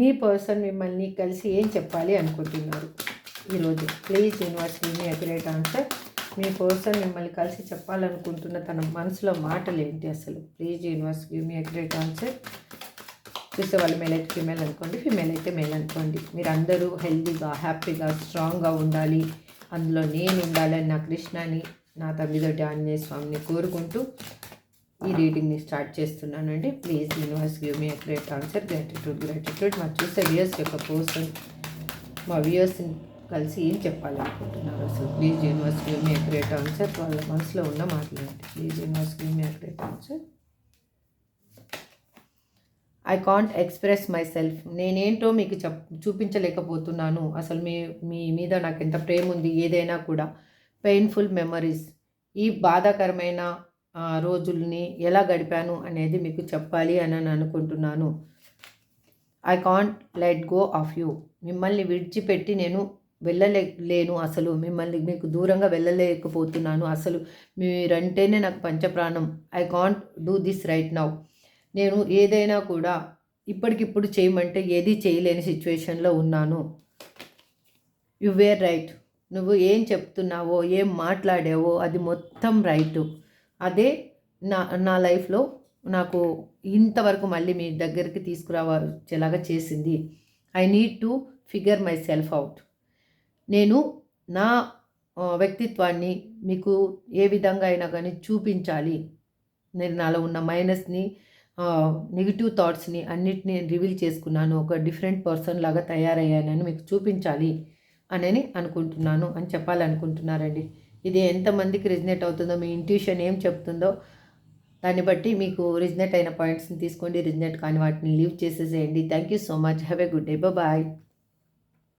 మీ person మిమ్మల్ని కలిసి ఏం చెప్పాలి అనుకుంటున్నారు? ఈరోజు please universe me a great answer. Me person మిమ్మల్ని కలిసి చెప్పాలనుకుంటున్న తన మనసులో మాటలు ఏంటి అసలు? Please universe give me a great answer. చూసే వాళ్ళు మేల్ అయితే ఫిమేల్ అనుకోండి ఫిమేల్ అయితే మేల్ అనుకోండి. మీరు అందరూ హెల్తీగా హ్యాపీగా స్ట్రాంగ్గా ఉండాలి. అందులో నేను ఉండాలని నా కృష్ణని నా తమ్మిదొడ్డి ఆంజనేయ స్వామిని కోరుకుంటూ ఈ రీడింగ్ని స్టార్ట్ చేస్తున్నానండి please universe give me great answer gratitude gratitude మా చూసే వ్యూయర్స్ యొక్క పర్సన్ మా వ్యూయర్స్ని కలిసి ఏం చెప్పాలనుకుంటున్నారు అసలు? Please universe give me great answer వాళ్ళ మనసులో ఉన్న మాట్లాడండి please universe give me great answer I can't express myself నేనేంటో మీకు చెప్ చూపించలేకపోతున్నాను. అసలు మీ మీ మీద నాకు ఎంత ప్రేమ ఉంది ఏదైనా కూడా. పెయిన్ఫుల్ మెమరీస్ ఈ బాధాకరమైన రోజుల్ని ఎలా గడిపాను అనేది మీకు చెప్పాలి అని అనుకుంటున్నాను. I can't let go of you మిమ్మల్ని విడిచిపెట్టి నేను వెళ్ళలే లేను అసలు. మిమ్మల్ని మీకు దూరంగా వెళ్ళలేకపోతున్నాను అసలు. మీరంటేనే నాకు పంచప్రాణం. I can't do this right now నేను ఏదైనా కూడా ఇప్పటికిప్పుడు చేయమంటే ఏది చేయలేని సిచ్యువేషన్లో ఉన్నాను. యు వేర్ రైట్ నువ్వు ఏం చెప్తున్నావో ఏం మాట్లాడావో అది మొత్తం రైట్ అదే నా నా లైఫ్లో నాకు ఇంతవరకు మళ్ళీ మీ దగ్గరికి తీసుకురావచ్చేలాగా చేసింది. I need to figure myself out. నేను నా వ్యక్తిత్వాన్ని మీకు ఏ విధంగా అయినా కానీ చూపించాలి. నేను నాలో ఉన్న మైనస్ని నెగిటివ్ థాట్స్ని అన్నిటిని రివీల్ చేసుకున్నాను. ఒక డిఫరెంట్ పర్సన్ లాగా తయారయ్యానని మీకు చూపించాలి అని అనుకుంటున్నాను అని చెప్పాలనుకుంటున్నారండి. ఇది ఎంతమందికి రిజనేట్ అవుతుందో మీ ఇంట్యూషన్ ఏం చెప్తుందో దాన్ని బట్టి మీకు రిజనేట్ అయిన పాయింట్స్ని తీసుకోండి రిజనేట్ కాని వాటిని లీవ్ చేసేసేయండి. Thank you so much have a good day bye